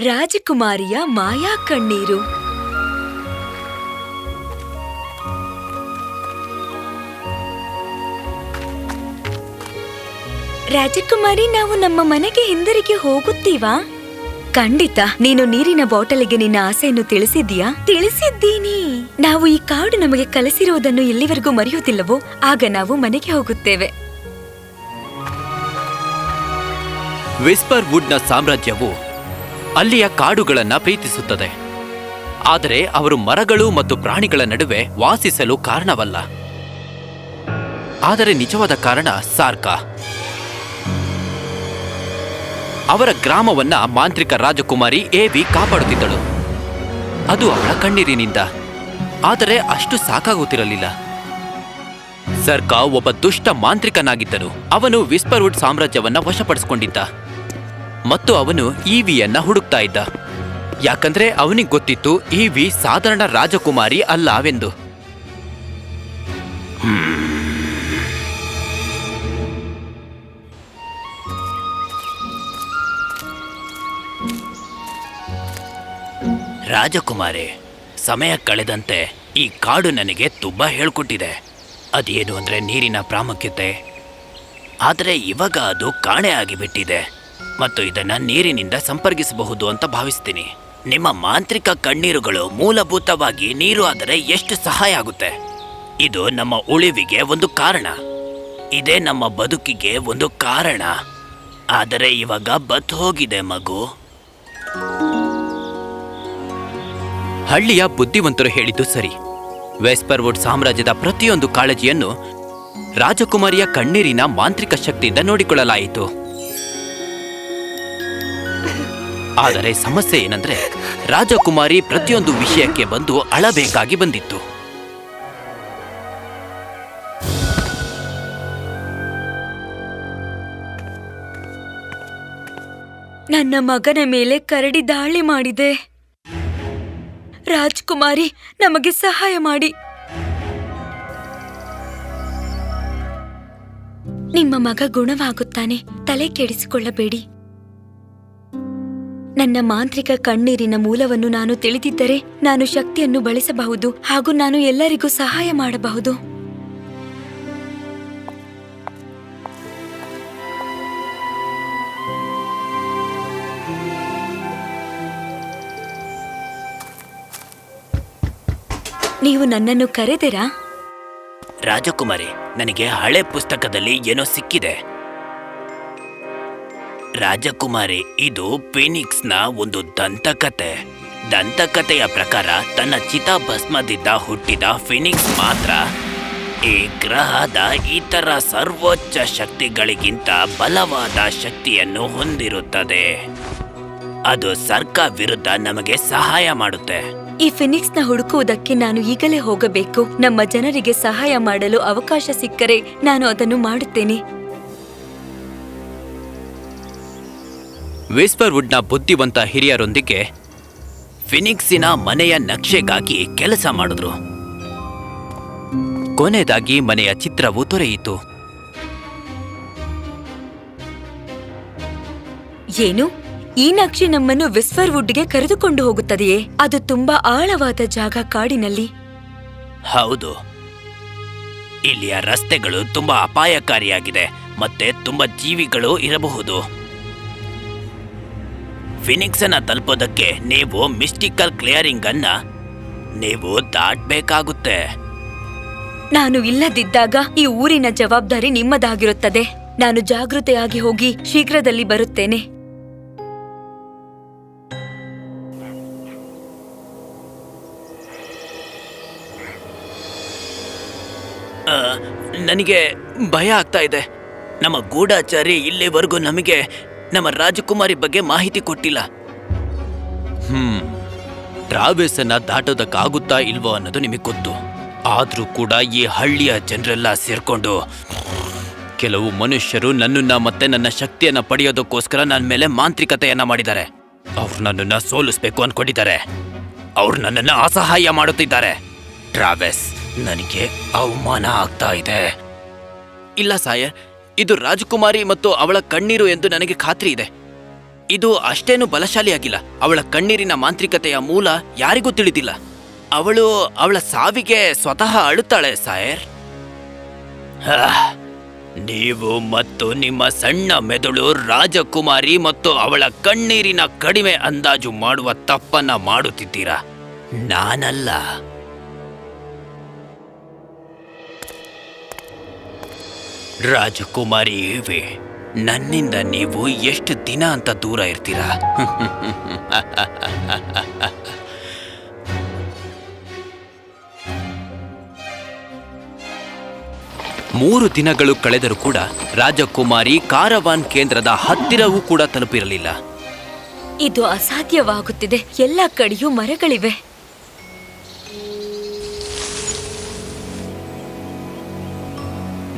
ರಾಜಕುಮಾರಿಯ ಮಾಯಾ ಕಣ್ಣೀರು. ರಾಜಕುಮಾರಿ, ನಾವು ನಮ್ಮ ಮನೆಗೆ ಹಿಂದಿರುಗಿ ಹೋಗುತ್ತೀವಾ? ಖಂಡಿತ. ನೀನು ನೀರಿನ ಬಾಟಲಿಗೆ ನಿನ್ನ ಆಸೆಯನ್ನು ತಿಳಿಸಿದ್ದೀಯಾ? ತಿಳಿಸಿದ್ದೀನಿ. ನಾವು ಈ ಕಾಡು ನಮಗೆ ಕಲಿಸಿರುವುದನ್ನು ಎಲ್ಲಿವರೆಗೂ ಮರೆಯುವುದಿಲ್ಲವೋ? ಆಗ ನಾವು ಮನೆಗೆ ಹೋಗುತ್ತೇವೆ. ವಿಸ್ಪರ್ ವುಡ್ನ ಸಾಮ್ರಾಜ್ಯವು ಅಲ್ಲಿಯ ಕಾಡುಗಳನ್ನ ಪ್ರೀತಿಸುತ್ತದೆ. ಆದರೆ ಅವರು ಮರಗಳು ಮತ್ತು ಪ್ರಾಣಿಗಳ ನಡುವೆ ವಾಸಿಸಲು ಕಾರಣವಲ್ಲ. ಆದರೆ ನಿಜವಾದ ಕಾರಣ ಸಾರ್ಕ. ಅವರ ಗ್ರಾಮವನ್ನ ಮಾಂತ್ರಿಕ ರಾಜಕುಮಾರಿ ಎವಿ ಕಾಪಾಡುತ್ತಿದ್ದಳು. ಅದು ಅವಳ ಕಣ್ಣೀರಿನಿಂದ. ಆದರೆ ಅಷ್ಟು ಸಾಕಾಗುತ್ತಿರಲಿಲ್ಲ. ಸರ್ಕ ಒಬ್ಬ ದುಷ್ಟ ಮಾಂತ್ರಿಕನಾಗಿದ್ದನು. ಅವನು ವಿಸ್ಪರ್ವುಡ್ ಸಾಮ್ರಾಜ್ಯವನ್ನ ವಶಪಡಿಸಿಕೊಂಡಿದ್ದ. ಮತ್ತು ಅವನು ಇವಿಯನ್ನ ಹುಡುಕ್ತಾ ಇದ್ದ. ಯಾಕಂದ್ರೆ ಅವನಿಗೆ ಗೊತ್ತಿತ್ತು ಇವಿ ಸಾಧಾರಣ ರಾಜಕುಮಾರಿ ಅಲ್ಲವೆಂದು. ರಾಜಕುಮಾರಿ, ಸಮಯ ಕಳೆದಂತೆ ಈ ಕಾಡು ನನಗೆ ತುಂಬ ಹೇಳ್ಕೊಟ್ಟಿದೆ. ಅದೇನು ಅಂದ್ರೆ ನೀರಿನ ಪ್ರಾಮುಖ್ಯತೆ. ಆದರೆ ಇವಾಗ ಅದು ಕಾಣೆ ಆಗಿಬಿಟ್ಟಿದೆ. ಮತ್ತು ಇದನ್ನ ನೀರಿನಿಂದ ಸಂಪರ್ಕಿಸಬಹುದು ಅಂತ ಭಾವಿಸ್ತೀನಿ. ನಿಮ್ಮ ಮಾಂತ್ರಿಕ ಕಣ್ಣೀರುಗಳು ಮೂಲಭೂತವಾಗಿ ನೀರು ಆದರೆ ಎಷ್ಟು ಸಹಾಯ ಆಗುತ್ತೆ? ಇದು ನಮ್ಮ ಉಳಿವಿಗೆ ಒಂದು ಕಾರಣ. ಇದೇ ನಮ್ಮ ಬದುಕಿಗೆ ಒಂದು ಕಾರಣ. ಆದರೆ ಇವಾಗ ಬತ್ ಹೋಗಿದೆ ಮಗು. ಹಳ್ಳಿಯ ಬುದ್ಧಿವಂತರು ಹೇಳಿದ್ದು ಸರಿ. ವೆಸ್ಪರ್ವುಡ್ ಸಾಮ್ರಾಜ್ಯದ ಪ್ರತಿಯೊಂದು ಕಾಳಜಿಯನ್ನು ರಾಜಕುಮಾರಿಯ ಕಣ್ಣೀರಿನ ಮಾಂತ್ರಿಕ ಶಕ್ತಿಯಿಂದ ನೋಡಿಕೊಳ್ಳಲಾಯಿತು. ಆದರೆ ಸಮಸ್ಯೆ ಏನಂದ್ರೆ ರಾಜಕುಮಾರಿ ಪ್ರತಿಯೊಂದು ವಿಷಯಕ್ಕೆ ಬಂದು ಅಳಬೇಕಾಗಿ ಬಂದಿತ್ತು. ನನ್ನ ಮಗನ ಮೇಲೆ ಕರಡಿ ದಾಳಿ ಮಾಡಿದೆ. ರಾಜ್ಕುಮಾರಿ, ನಮಗೆ ಸಹಾಯ ಮಾಡಿ. ನಿಮ್ಮ ಮಗ ಗುಣವಾಗುತ್ತಾನೆ, ತಲೆ ಕೆಡಿಸಿಕೊಳ್ಳಬೇಡಿ. ನನ್ನ ಮಾಂತ್ರಿಕ ಕಣ್ಣೀರಿನ ಮೂಲವನ್ನು ನಾನು ತಿಳಿದಿದ್ದರೆ ನಾನು ಶಕ್ತಿಯನ್ನು ಬಳಸಬಹುದು ಹಾಗೂ ನಾನು ಎಲ್ಲರಿಗೂ ಸಹಾಯ ಮಾಡಬಹುದು. ನೀವು ನನ್ನನ್ನು ಕರೆದಿರಾ? ರಾಜಕುಮಾರಿ, ನನಗೆ ಹಳೆ ಪುಸ್ತಕದಲ್ಲಿ ಏನೋ ಸಿಕ್ಕಿದೆ. ರಾಜಕುಮಾರಿ, ಇದು ಫಿನಿಕ್ಸ್ನ ಒಂದು ದಂತಕತೆ. ದಂತಕಥೆಯ ಪ್ರಕಾರ ತನ್ನ ಚಿತಾಭಸ್ಮದಿಂದ ಹುಟ್ಟಿದ ಫಿನಿಕ್ಸ್ ಮಾತ್ರ ಈ ಗ್ರಹದ ಇತರ ಸರ್ವೋಚ್ಚ ಶಕ್ತಿಗಳಿಗಿಂತ ಬಲವಾದ ಶಕ್ತಿಯನ್ನು ಹೊಂದಿರುತ್ತದೆ. ಅದು ಸರ್ಕ ವಿರುದ್ಧ ನಮಗೆ ಸಹಾಯ ಮಾಡುತ್ತೆ. ಈ ಫಿನಿಕ್ಸ್ನ ಹುಡುಕುವುದಕ್ಕೆ ನಾನು ಈಗಲೇ ಹೋಗಬೇಕು. ನಮ್ಮ ಜನರಿಗೆ ಸಹಾಯ ಮಾಡಲು ಅವಕಾಶ ಸಿಕ್ಕರೆ ನಾನು ಅದನ್ನು ಮಾಡುತ್ತೇನೆ. ವುಡ್ನ ಬುದ್ಧಿವಂತ ಹಿರಿಯರೊಂದಿಗೆ ಫಿನಿಕ್ಸಿನ ಮನೆಯ ನಕ್ಷೆಗಾಗಿ ಕೆಲಸ ಮಾಡಿದ್ರು. ಕೊನೆಯದಾಗಿ ಮನೆಯ ಚಿತ್ರವು ದೊರೆಯಿತು ಏನು? ಈ ನಕ್ಷೆ ನಮ್ಮನ್ನು ವಿಸ್ಫರ್ವುಡ್ಗೆ ಕರೆದುಕೊಂಡು ಹೋಗುತ್ತದೆಯೇ? ಅದು ತುಂಬಾ ಆಳವಾದ ಜಾಗ ಕಾಡಿನಲ್ಲಿ. ಹೌದು. ಇಲ್ಲಿಯ ರಸ್ತೆಗಳು ತುಂಬಾ ಅಪಾಯಕಾರಿಯಾಗಿದೆ ಮತ್ತೆ ತುಂಬಾ ಜೀವಿಗಳು ಇರಬಹುದು. ಫಿನಿಕ್ಸನ್ನ ತಲುಪೋದಕ್ಕೆ ನೀವು ಮಿಸ್ಟಿಕಲ್ ಕ್ಲಿಯರಿಂಗ್ ಅನ್ನ ನೀವು ದಾಟ್ಬೇಕಾಗುತ್ತೆ. ನಾನು ಇಲ್ಲದಿದ್ದಾಗ ಈ ಊರಿನ ಜವಾಬ್ದಾರಿ ನಿಮ್ಮದಾಗಿರುತ್ತದೆ. ನಾನು ಜಾಗೃತೆಯಾಗಿ ಹೋಗಿ ಶೀಘ್ರದಲ್ಲಿ ಬರುತ್ತೇನೆ. ನನಗೆ ಭಯ ಆಗ್ತಾ ಇದೆ. ನಮ್ಮ ಗೂಢಾಚಾರಿ ಇಲ್ಲಿವರೆಗೂ ನಮಗೆ ನಮ್ಮ ರಾಜಕುಮಾರಿ ಬಗ್ಗೆ ಮಾಹಿತಿ ಕೊಟ್ಟಿಲ್ಲ. ಹ್ಮ್. ಟ್ರಾವೆಸ್ ಅನ್ನ ದಾಟೋದಕ್ಕಾಗುತ್ತಾ ಇಲ್ವೋ ಅನ್ನೋದು ನಿಮಗೆ ಗೊತ್ತು. ಆದ್ರೂ ಕೂಡ ಈ ಹಳ್ಳಿಯ ಜನರೆಲ್ಲ ಸೇರ್ಕೊಂಡು ಕೆಲವು ಮನುಷ್ಯರು ನನ್ನನ್ನ ಮತ್ತೆ ನನ್ನ ಶಕ್ತಿಯನ್ನ ಪಡೆಯೋದಕ್ಕೋಸ್ಕರ ನನ್ನ ಮೇಲೆ ಮಾಂತ್ರಿಕತೆಯನ್ನ ಮಾಡಿದ್ದಾರೆ. ಅವ್ರು ನನ್ನನ್ನ ಸೋಲಿಸ್ಬೇಕು ಅನ್ಕೊಂಡಿದ್ದಾರೆ. ಅವ್ರು ನನ್ನನ್ನ ಅಸಹಾಯ ಮಾಡುತ್ತಿದ್ದಾರೆ. ಟ್ರಾವೆಸ್ ನನಗೆ ಅವಮಾನ ಆಗ್ತಾ ಇದೆ. ಇಲ್ಲ ಸಾಯರ್ ಇದು ರಾಜಕುಮಾರಿ ಮತ್ತು ಅವಳ ಕಣ್ಣೀರು ಎಂದು ನನಗೆ ಖಾತ್ರಿ ಇದೆ. ಇದು ಅಷ್ಟೇನು ಬಲಶಾಲಿಯಾಗಿಲ್ಲ. ಅವಳ ಕಣ್ಣೀರಿನ ಮಾಂತ್ರಿಕತೆಯ ಮೂಲ ಯಾರಿಗೂ ತಿಳಿದಿಲ್ಲ. ಅವಳು ಅವಳ ಸಾವಿಗೆ ಸ್ವತಃ ಅಳುತ್ತಾಳೆ, ಸಾಯರ್. ನೀವು ಮತ್ತು ನಿಮ್ಮ ಸಣ್ಣ ಮೆದುಳು ರಾಜಕುಮಾರಿ ಮತ್ತು ಅವಳ ಕಣ್ಣೀರಿನ ಕಡಿಮೆ ಅಂದಾಜು ಮಾಡುವ ತಪ್ಪನ್ನ ಮಾಡುತ್ತಿದ್ದೀರಾ? ನಾನಲ್ಲ. ರಾಜಕುಮಾರಿ ಇವೆ. ನನ್ನಿಂದ ನೀವು ಎಷ್ಟು ದಿನ ಅಂತ ದೂರ ಇರ್ತೀರಾ? ಮೂರು ದಿನಗಳು ಕಳೆದರೂ ಕೂಡ ರಾಜಕುಮಾರಿ ಕಾರವಾನ್ ಕೇಂದ್ರದ ಹತ್ತಿರವೂ ಕೂಡ ತಲುಪಿರಲಿಲ್ಲ. ಇದು ಅಸಾಧ್ಯವಾಗುತ್ತಿದೆ. ಎಲ್ಲ ಕಡೆಯೂ ಮರಗಳಿವೆ.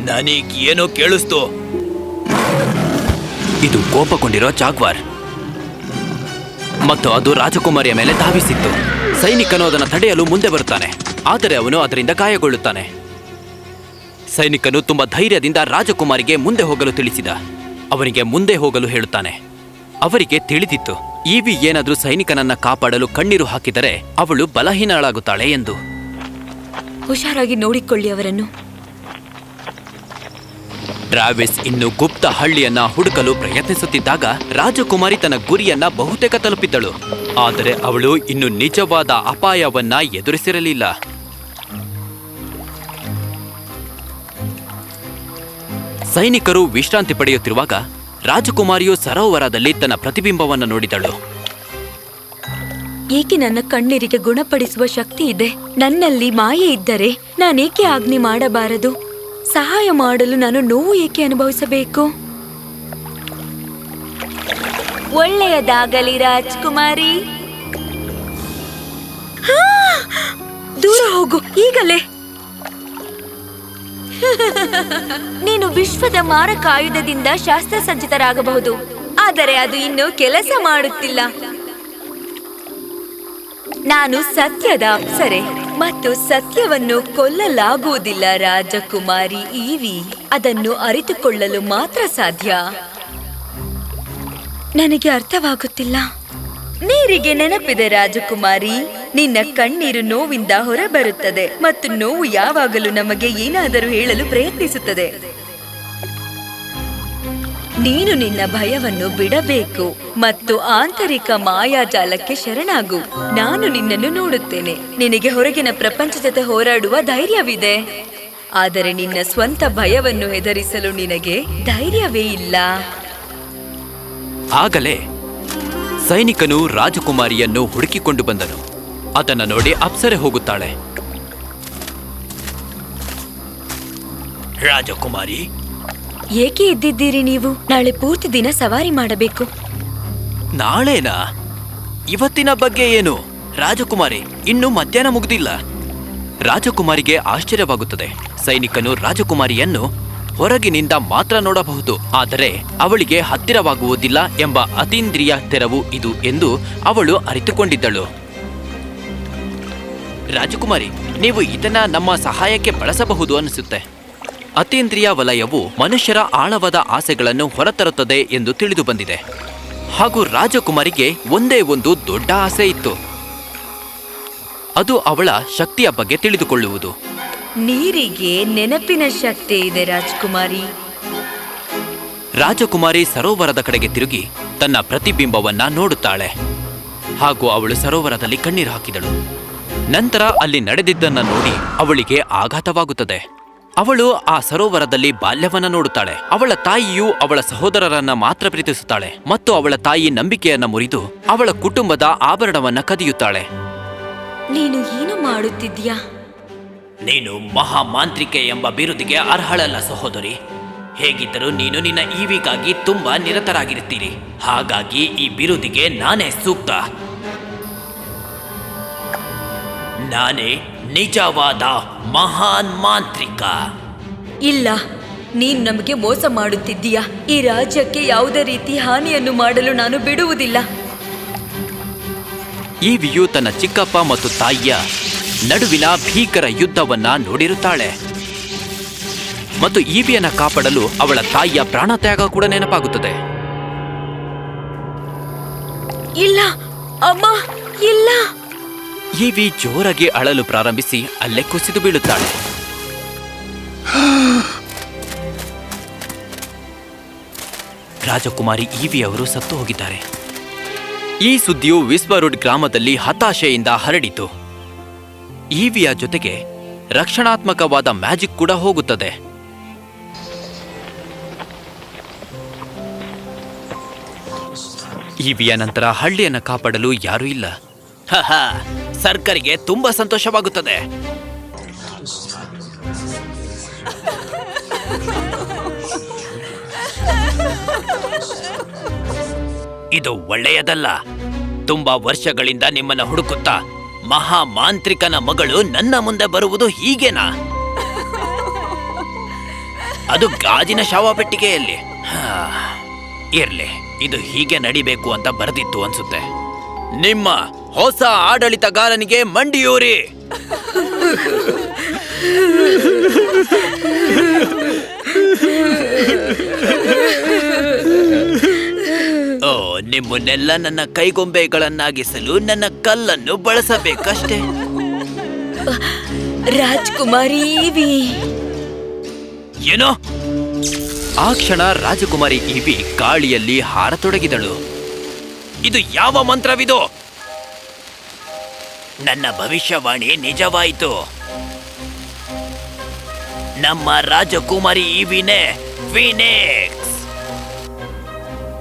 ನನಗೇನೋ ಕೇಳಿಸ್ತು. ಇದು ಕೋಪಗೊಂಡಿರೋ ಜಾಗ್ವಾರ್. ಮತ್ತು ಅದು ರಾಜಕುಮಾರಿಯ ಮೇಲೆ ಧಾವಿಸಿತ್ತು. ಸೈನಿಕನು ಅದನ್ನು ತಡೆಯಲು ಮುಂದೆ ಬರುತ್ತಾನೆ. ಆದರೆ ಅವನು ಅದರಿಂದ ಗಾಯಗೊಳ್ಳುತ್ತಾನೆ. ಸೈನಿಕನು ತುಂಬಾ ಧೈರ್ಯದಿಂದ ರಾಜಕುಮಾರಿಗೆ ಮುಂದೆ ಹೋಗಲು ತಿಳಿಸಿದ. ಅವನಿಗೆ ಮುಂದೆ ಹೋಗಲು ಹೇಳುತ್ತಾನೆ. ಅವರಿಗೆ ತಿಳಿದಿತ್ತು ಇವಿ ಏನಾದರೂ ಸೈನಿಕನನ್ನ ಕಾಪಾಡಲು ಕಣ್ಣೀರು ಹಾಕಿದರೆ ಅವಳು ಬಲಹೀನಳಾಗುತ್ತಾಳೆ ಎಂದು. ಹುಷಾರಾಗಿ ನೋಡಿಕೊಳ್ಳಿ ಅವರನ್ನು. ಟ್ರಾವಿಸ್ ಇನ್ನು ಗುಪ್ತ ಹಳ್ಳಿಯನ್ನ ಹುಡುಕಲು ಪ್ರಯತ್ನಿಸುತ್ತಿದ್ದಾಗ ರಾಜಕುಮಾರಿ ತನ್ನ ಗುರಿಯನ್ನ ಬಹುತೇಕ ತಲುಪಿದ್ದಳು. ಆದರೆ ಅವಳು ಇನ್ನು ನಿಜವಾದ ಅಪಾಯವನ್ನ ಎದುರಿಸಿರಲಿಲ್ಲ. ಸೈನಿಕರು ವಿಶ್ರಾಂತಿ ಪಡೆಯುತ್ತಿರುವಾಗ ರಾಜಕುಮಾರಿಯು ಸರೋವರದಲ್ಲಿ ತನ್ನ ಪ್ರತಿಬಿಂಬವನ್ನು ನೋಡಿದಳು. ಏಕೆ ನನ್ನ ಕಣ್ಣೀರಿಗೆ ಗುಣಪಡಿಸುವ ಶಕ್ತಿ ಇದೆ? ನನ್ನಲ್ಲಿ ಮಾಯೆ ಇದ್ದರೆ ನಾನೇಕೆ ಆಜ್ಞೆ ಮಾಡಬಾರದು? ಸಹಾಯ ಮಾಡಲು ನಾನು ನೋವು ಏಕೆ ಅನುಭವಿಸಬೇಕು? ಒಳ್ಳೆಯದಾಗಲಿ ರಾಜ್ಕುಮಾರಿ! ದೂರ ಹೋಗು, ಈಗಲೇ. ನೀನು ವಿಶ್ವದ ಮಾರಕ ಆಯುಧದಿಂದ ಶಾಸ್ತ್ರಸಜ್ಜಿತರಾಗಬಹುದು, ಆದರೆ ಅದು ಇನ್ನು ಕೆಲಸ ಮಾಡುತ್ತಿಲ್ಲ. ನಾನು ಸತ್ಯದ ಅಪ್ಸರೆ. ಮತ್ತು ಸತ್ಯವನ್ನು ಕೊಲ್ಲಲಾಗುವುದಿಲ್ಲ, ರಾಜಕುಮಾರಿ ಈವಿ. ಅದನ್ನು ಅರಿತುಕೊಳ್ಳಲು ಮಾತ್ರ ಸಾಧ್ಯ. ನನಗೆ ಅರ್ಥವಾಗುತ್ತಿಲ್ಲ. ನೀರಿಗೆ ನೆನಪಿದೆ, ರಾಜಕುಮಾರಿ. ನಿನ್ನ ಕಣ್ಣೀರು ನೋವಿಂದ ಹೊರಬರುತ್ತದೆ ಮತ್ತು ನೋವು ಯಾವಾಗಲೂ ನಮಗೆ ಏನಾದರೂ ಹೇಳಲು ಪ್ರಯತ್ನಿಸುತ್ತದೆ. ನೀನು ನಿನ್ನ ಭಯವನ್ನು ಬಿಡಬೇಕು ಮತ್ತು ಆಂತರಿಕ ಮಾಯಾಜಾಲಕ್ಕೆ ಶರಣಾಗು. ನಾನು ನಿನ್ನನ್ನು ನೋಡುತ್ತೇನೆ. ನಿನಗೆ ಹೊರಗಿನ ಪ್ರಪಂಚ ಜೊತೆ ಹೋರಾಡುವ ಧೈರ್ಯವಿದೆ. ಆದರೆ ನಿನ್ನ ಸ್ವಂತ ಭಯವನ್ನು ಹೆದರಿಸಲು ನಿನಗೆ ಧೈರ್ಯವೇ ಇಲ್ಲ. ಆಗಲೇ ಸೈನಿಕನು ರಾಜಕುಮಾರಿಯನ್ನು ಹುಡುಕಿಕೊಂಡು ಬಂದನು. ಅದನ್ನು ನೋಡಿ ಅಪ್ಸರೆ ಹೋಗುತ್ತಾಳೆ. ರಾಜಕುಮಾರಿ ಏಕೆ ಇದ್ದಿದ್ದೀರಿ ನೀವು? ನಾಳೆ ಪೂರ್ತಿ ದಿನ ಸವಾರಿ ಮಾಡಬೇಕು. ನಾಳೆನಾ? ಇವತ್ತಿನ ಬಗ್ಗೆ ಏನು? ರಾಜಕುಮಾರಿ, ಇನ್ನು ಮಧ್ಯಾಹ್ನ ಮುಗಿದಿಲ್ಲ. ರಾಜಕುಮಾರಿಗೆ ಆಶ್ಚರ್ಯವಾಗುತ್ತದೆ. ಸೈನಿಕನು ರಾಜಕುಮಾರಿಯನ್ನು ಹೊರಗಿನಿಂದ ಮಾತ್ರ ನೋಡಬಹುದು. ಆದರೆ ಅವಳಿಗೆ ಹತ್ತಿರವಾಗುವುದಿಲ್ಲ ಎಂಬ ಅತೀಂದ್ರಿಯ ತೆರವು ಇದು ಎಂದು ಅವಳು ಅರಿತುಕೊಂಡಿದ್ದಳು. ರಾಜಕುಮಾರಿ, ನೀವು ಇದನ್ನ ನಮ್ಮ ಸಹಾಯಕ್ಕೆ ಬಳಸಬಹುದು ಅನಿಸುತ್ತೆ. ಅತೀಂದ್ರಿಯ ವಲಯವು ಮನುಷ್ಯರ ಆಳವಾದ ಆಸೆಗಳನ್ನು ಹೊರತರುತ್ತದೆ ಎಂದು ತಿಳಿದು ಬಂದಿದೆ. ಹಾಗೂ ರಾಜಕುಮಾರಿಗೆ ಒಂದೇ ಒಂದು ದೊಡ್ಡ ಆಸೆ ಇತ್ತು. ಅದು ಅವಳ ಶಕ್ತಿಯ ಬಗ್ಗೆ ತಿಳಿದುಕೊಳ್ಳುವುದು. ನೀರಿಗೆ ನೆನಪಿನ ಶಕ್ತಿ ಇದೆ ರಾಜಕುಮಾರಿ. ರಾಜಕುಮಾರಿ ಸರೋವರದ ಕಡೆಗೆ ತಿರುಗಿ ತನ್ನ ಪ್ರತಿಬಿಂಬವನ್ನ ನೋಡುತ್ತಾಳೆ. ಹಾಗೂ ಅವಳು ಸರೋವರದಲ್ಲಿ ಕಣ್ಣೀರು ಹಾಕಿದಳು. ನಂತರ ಅಲ್ಲಿ ನಡೆದಿದ್ದನ್ನ ನೋಡಿ ಅವಳಿಗೆ ಆಘಾತವಾಗುತ್ತದೆ. ಅವಳು ಆ ಸರೋವರದಲ್ಲಿ ಬಾಲ್ಯವನ್ನ ನೋಡುತ್ತಾಳೆ. ಅವಳ ತಾಯಿಯು ಅವಳ ಸಹೋದರರನ್ನ ಮಾತ್ರ ಪ್ರೀತಿಸುತ್ತಾಳೆ ಮತ್ತು ಅವಳ ತಾಯಿ ನಂಬಿಕೆಯನ್ನ ಮುರಿದು ಅವಳ ಕುಟುಂಬದ ಆಭರಣವನ್ನ ಕದಿಯುತ್ತಾಳೆ. ನೀನು ಏನು ಮಾಡುತ್ತಿದ್ಯಾ ನೀನು ಮಹಾಮಾಂತ್ರಿಕೆ ಎಂಬ ಬಿರುದಿಗೆ ಅರ್ಹಳಲ್ಲ ಸಹೋದರಿ. ಹೇಗಿದ್ದರೂ ನೀನು ನಿನ್ನ ಈವಿಗಾಗಿ ತುಂಬಾ ನಿರತರಾಗಿರುತ್ತೀರಿ. ಹಾಗಾಗಿ ಈ ಬಿರುದಿಗೆ ನಾನೇ ಸೂಕ್ತ. ನಾನೇ ನಿಜವಾದ ಮಹಾನ್ ಮಾಂತ್ರಿಕ. ಇಲ್ಲ ನೀನು ನಮಗೆ ಮೋಸ ಮಾಡುತ್ತಿದ್ದೀಯಾ? ಈ ರಾಜ್ಯಕ್ಕೆ ಯಾವುದೇ ರೀತಿ ಹಾನಿಯನ್ನು ಮಾಡಲು ನಾನು ಬಿಡುವುದಿಲ್ಲ. ಈವಿಯು ತನ್ನ ಚಿಕ್ಕಪ್ಪ ಮತ್ತು ತಾಯಿಯ ನಡುವಿನ ಭೀಕರ ಯುದ್ಧವನ್ನ ನೋಡಿರುತ್ತಾಳೆ. ಮತ್ತು ಈವಿಯನ್ನ ಕಾಪಾಡಲು ಅವಳ ತಾಯಿಯ ಪ್ರಾಣತ್ಯಾಗ ಕೂಡ ನೆನಪಾಗುತ್ತದೆ. ಇಲ್ಲ ಅಮ್ಮ ಇಲ್ಲ. ಈವಿ ಜೋರಾಗಿ ಅಳಲು ಪ್ರಾರಂಭಿಸಿ ಅಲ್ಲೇ ಕುಸಿದು ಬೀಳುತ್ತಾಳೆ. ರಾಜಕುಮಾರಿ ಈವಿ ಅವರು ಸತ್ತು ಹೋಗಿದ್ದಾರೆ. ಈ ಸುದ್ದಿಯು ವಿಸ್ಬರುಡ್ ಗ್ರಾಮದಲ್ಲಿ ಹತಾಶೆಯಿಂದ ಹರಡಿತು. ಈವಿಯ ಜೊತೆಗೆ ರಕ್ಷಣಾತ್ಮಕವಾದ ಮ್ಯಾಜಿಕ್ ಕೂಡ ಹೋಗುತ್ತದೆ. ಈವಿಯ ನಂತರ ಹಳ್ಳಿಯನ್ನು ಕಾಪಾಡಲು ಯಾರೂ ಇಲ್ಲ. ಸರ್ಕಾರಿಗೆ ತುಂಬಾ ಸಂತೋಷವಾಗುತ್ತದೆ. ಇದು ಒಳ್ಳೆಯದಲ್ಲ. ತುಂಬಾ ವರ್ಷಗಳಿಂದ ನಿಮ್ಮನ್ನ ಹುಡುಕುತ್ತಾ ಮಹಾ ಮಾಂತ್ರಿಕನ ಮಗಳು ನನ್ನ ಮುಂದೆ ಬರುವುದು ಹೀಗೇನಾ? ಅದು ಗಾಜಿನ ಶವಪೆಟ್ಟಿಗೆಯಲ್ಲಿ ಹಾ, ಇರ್ಲಿ ಇದು ಹೀಗೆ ನಡಿಬೇಕು ಅಂತ ಬರೆದಿತ್ತು ಅನ್ಸುತ್ತೆ. ನಿಮ್ಮ ಹೊಸ ಆಡಳಿತಗಾರನಿಗೆ ಮಂಡಿಯೂರಿ. ಓ ನಿಮ್ಮನ್ನೆಲ್ಲ ನನ್ನ ಕೈಗೊಂಬೆಗಳನ್ನಾಗಿಸಲು ನನ್ನ ಕಲ್ಲನ್ನು ಬಳಸಬೇಕಷ್ಟೇ. ರಾಜ್ಕುಮಾರಿ ಇವಿ ಏನೋ? ಆ ಕ್ಷಣ ರಾಜಕುಮಾರಿ ಇವಿ ಗಾಳಿಯಲ್ಲಿ ಹಾರತೊಡಗಿದಳು. ಇದು ಯಾವ ಮಂತ್ರವಿದು? ನನ್ನ ಭವಿಷ್ಯವಾಣಿ ನಿಜವಾಯಿತು. ನಮ್ಮ ರಾಜಕುಮಾರಿ ಫಿನಿಕ್ಸ್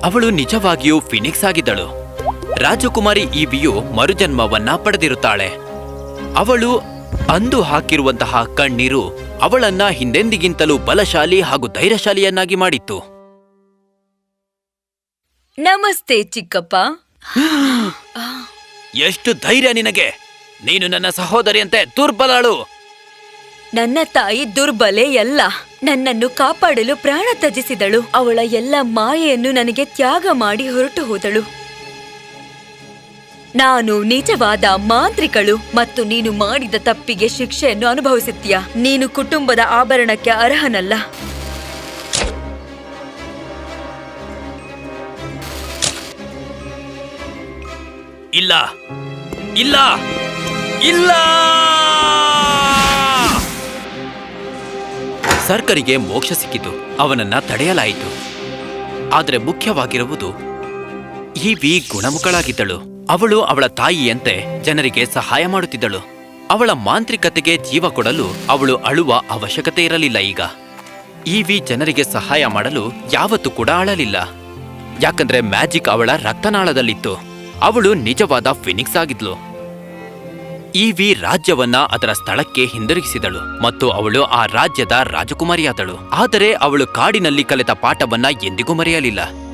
ಅವಳು ನಿಜವಾಗಿಯೂ ಫಿನಿಕ್ಸ್ ಆಗಿದ್ದಳು. ರಾಜಕುಮಾರಿ ಇವಿಯು ಮರುಜನ್ಮವನ್ನ ಪಡೆದಿರುತ್ತಾಳೆ. ಅವಳು ಅಂದು ಹಾಕಿರುವಂತಹ ಕಣ್ಣೀರು ಅವಳನ್ನ ಹಿಂದೆಂದಿಗಿಂತಲೂ ಬಲಶಾಲಿ ಹಾಗೂ ಧೈರ್ಯಶಾಲಿಯನ್ನಾಗಿ ಮಾಡಿತ್ತು. ನಮಸ್ತೆ ಚಿಕ್ಕಪ್ಪ. ಎಷ್ಟು ಧೈರ್ಯ ನಿನಗೆ! ನೀನು ನನ್ನ ಸಹೋದರಿಯಂತೆ ದುರ್ಬಲಳು ನನ್ನ ತಾಯಿ ದುರ್ಬಲೆಯಲ್ಲ ನನ್ನನ್ನು ಕಾಪಾಡಲು ಪ್ರಾಣ ತ್ಯಜಿಸಿದಳು. ಅವಳ ಎಲ್ಲ ಮಾಯೆಯನ್ನು ನನಗೆ ತ್ಯಾಗ ಮಾಡಿ ಹೊರಟು ಹೋದಳು. ನಾನು ನಿಜವಾದ ಮಾಂತ್ರಿಕಳು ಮತ್ತು ನೀನು ಮಾಡಿದ ತಪ್ಪಿಗೆ ಶಿಕ್ಷೆಯನ್ನು ಅನುಭವಿಸುತ್ತೀಯ. ನೀನು ಕುಟುಂಬದ ಆಭರಣಕ್ಕೆ ಅರ್ಹನಲ್ಲ. ಇಲ್ಲ. ಇಲ್ಲ. ಇಲ್ಲ! ಸರ್ಕರಿಗೆ ಮೋಕ್ಷ ಸಿಕ್ಕಿತು. ಅವನನ್ನ ತಡೆಯಲಾಯಿತು. ಆದರೆ ಮುಖ್ಯವಾಗಿರುವುದು ಈ ವಿ ಗುಣಮುಖಳಾಗಿದ್ದಳು. ಅವಳು ಅವಳ ತಾಯಿಯಂತೆ ಜನರಿಗೆ ಸಹಾಯ ಮಾಡುತ್ತಿದ್ದಳು. ಅವಳ ಮಾಂತ್ರಿಕತೆಗೆ ಜೀವ ಕೊಡಲು ಅವಳು ಅಳುವ ಅವಶ್ಯಕತೆ ಇರಲಿಲ್ಲ ಈಗ. ಈ ವಿ ಜನರಿಗೆ ಸಹಾಯ ಮಾಡಲು ಯಾವತ್ತೂ ಕೂಡ ಅಳಲಿಲ್ಲ. ಯಾಕಂದ್ರೆ ಮ್ಯಾಜಿಕ್ ಅವಳ ರಕ್ತನಾಳದಲ್ಲಿತ್ತು. ಅವಳು ನಿಜವಾದ ಫಿನಿಕ್ಸ್ ಆಗಿದ್ಲು. ಈವಿ ರಾಜ್ಯವನ್ನ ಅದರ ಸ್ಥಳಕ್ಕೆ ಹಿಂದಿರುಗಿಸಿದಳು ಮತ್ತು ಅವಳು ಆ ರಾಜ್ಯದ ರಾಜಕುಮಾರಿಯಾದಳು. ಆದರೆ ಅವಳು ಕಾಡಿನಲ್ಲಿ ಕಲಿತ ಪಾಠವನ್ನ ಎಂದಿಗೂ ಮರೆಯಲಿಲ್ಲ.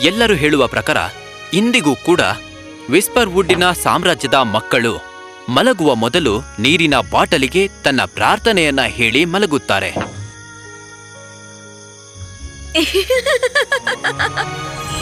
ಎಲ್ಲರೂ ಹೇಳುವ ಪ್ರಕಾರ, ಇಂದಿಗೂ ಕೂಡ ವಿಸ್ಪರ್ವುಡ್ಡಿನ ಸಾಮ್ರಾಜ್ಯದ ಮಕ್ಕಳು ಮಲಗುವ ಮೊದಲು ನೀರಿನ ಬಾಟಲಿಗೆ ತನ್ನ ಪ್ರಾರ್ಥನೆಯನ್ನ ಹೇಳಿ ಮಲಗುತ್ತಾರೆ.